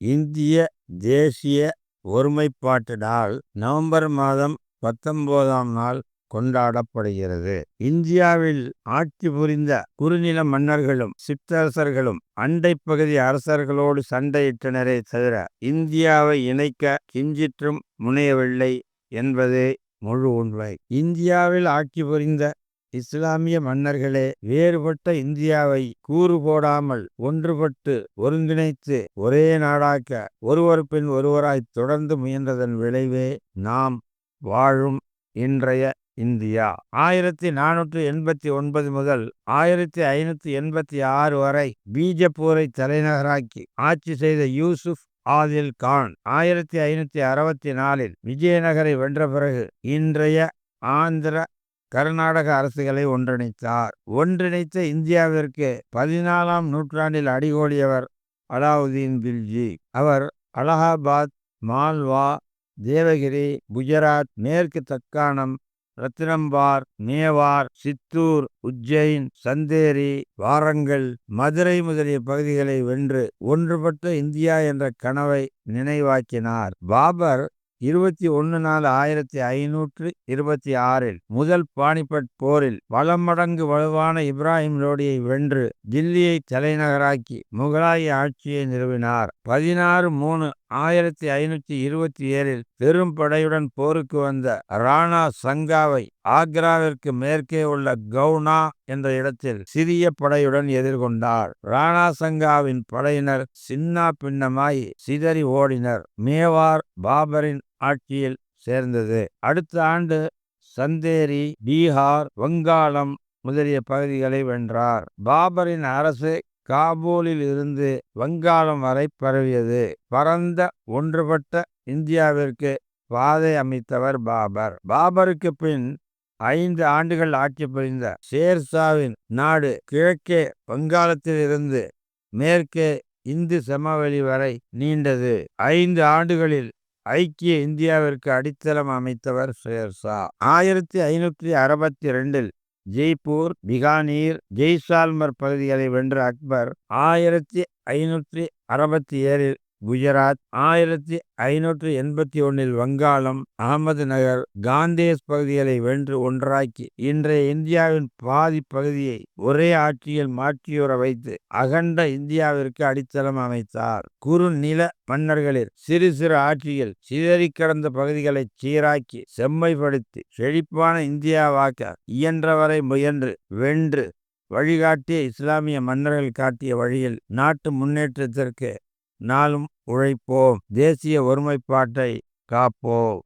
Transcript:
இந்திய தேசிய ஒருமைப்பாட்டு நாள் நவம்பர் மாதம் பத்தொன்பதாம் நாள் கொண்டாடப்படுகிறது. இந்தியாவில் ஆட்சி புரிந்த குறுநில மன்னர்களும் சிற்றரசர்களும் அண்டை பகுதி அரசர்களோடு சண்டையிட்டனரே தவிர இந்தியாவை இணைக்க கிஞ்சிற்றும் முனையவில்லை என்பதே முழு உண்மை. இந்தியாவில் ஆட்சி புரிந்த இஸ்லாமிய மன்னர்களே வேறுபட்ட இந்தியாவை கூறு போடாமல் ஒன்றுபட்டு ஒருங்கிணைத்து ஒரே நாடாக்க ஒருவர் பின் ஒருவராய் தொடர்ந்து முயன்றதன் விளைவே நாம் வாழும் இன்றைய இந்தியா. ஆயிரத்தி நானூற்றி எண்பத்தி ஒன்பது முதல் ஆயிரத்தி ஐநூற்றி எண்பத்தி ஆறு வரை பீஜப்பூரை தலைநகராக்கி ஆட்சி செய்த யூசுப் ஆதில் கான் ஆயிரத்தி ஐநூற்றி அறுபத்தி நாலில் விஜயநகரை வென்ற பிறகு இன்றைய ஆந்திர கர்நாடக அரசுகளை ஒன்றிணைத்தார். ஒன்றிணைத்த இந்தியாவிற்கு பதினாலாம் நூற்றாண்டில் அடிகோடியவர் அலாவுதீன் பில்ஜி. அவர் அலகாபாத் மால்வா தேவகிரி குஜராத் மேற்கு தக்காணம் ரத்தினம்பார் மேவார் சித்தூர் உஜ்ஜைன் சந்தேரி வாரங்கல் மதுரை முதலிய பகுதிகளை வென்று ஒன்றுபட்ட இந்தியா என்ற கனவை நினைவாக்கினார். பாபர் இருபத்தி ஒன்று நாலு ஆயிரத்தி ஐநூற்று இருபத்தி ஆறில் முதல் பானிபட் போரில் பல மடங்கு வலுவான இப்ராஹிம் லோடியை வென்று தில்லியை தலைநகராக்கி முகலாய ஆட்சியை நிறுவினார். பதினாறு மூணு ஆயிரத்தி ஐநூற்றி இருபத்தி ஏழில் பெரும் படையுடன் போருக்கு வந்த ராணா சங்காவை ஆக்ராவிற்கு மேற்கே உள்ள கவுனா என்ற இடத்தில் சிறிய படையுடன் எதிர்கொண்டார். ராணா சங்காவின் படையினர் சின்னா பின்னமாய் சிதறி ஓடினர். மேவார் பாபரின் ஆட்சியில் சேர்ந்தது. அடுத்த ஆண்டு சந்தேரி பீகார் வங்காளம் முதலிய பகுதிகளை வென்றார். பாபரின் அரசு காபூலில் இருந்து வங்காளம் வரை பரவியது. பரந்த ஒன்றுபட்ட இந்தியாவிற்கு பாதை அமைத்தவர் பாபர். பாபருக்கு பின் ஐந்து ஆண்டுகள் ஆட்சி புரிந்த ஷேர்ஷாவின் நாடு கிழக்கே வங்காளத்தில் இருந்து மேற்கே இந்து சமவெளி வரை நீண்டது. ஐந்து ஆண்டுகளில் ஐக்கிய இந்தியாவிற்கு அடித்தளம் அமைத்தவர் ஷேர்ஷா ஆயிரத்தி ஐநூற்றி அறுபத்தி ரெண்டில் ஜெய்ப்பூர் பிகானீர் ஜெய்சால்மர் பகுதிகளை வென்ற அக்பர் ஆயிரத்தி ஐநூற்றி அறுபத்தி ஏழில் குஜராத் ஆயிரத்தி ஐநூற்றி எண்பத்தி ஒன்னில் வங்காளம் அகமது நகர் காந்தேஸ் பகுதிகளை வென்று ஒன்றாக்கி இன்றைய இந்தியாவின் பாதி பகுதியை ஒரே ஆட்சியில் மாற்றியுற வைத்து அகண்ட இந்தியாவிற்கு அடித்தளம் அமைத்தார். குறு நில மன்னர்களில் சிறு சிறு ஆட்சியில் சிதறி கிடந்த பகுதிகளை சீராக்கி செம்மைப்படுத்தி செழிப்பான இந்தியாவாக்க இயன்றவரை முயன்று வென்று வழிகாட்டிய இஸ்லாமிய மன்னர்கள் காட்டிய வழியில் நாட்டு முன்னேற்றத்திற்கு நாளும் உழைப்போம். தேசிய ஒருமைப்பாட்டை காப்போம்.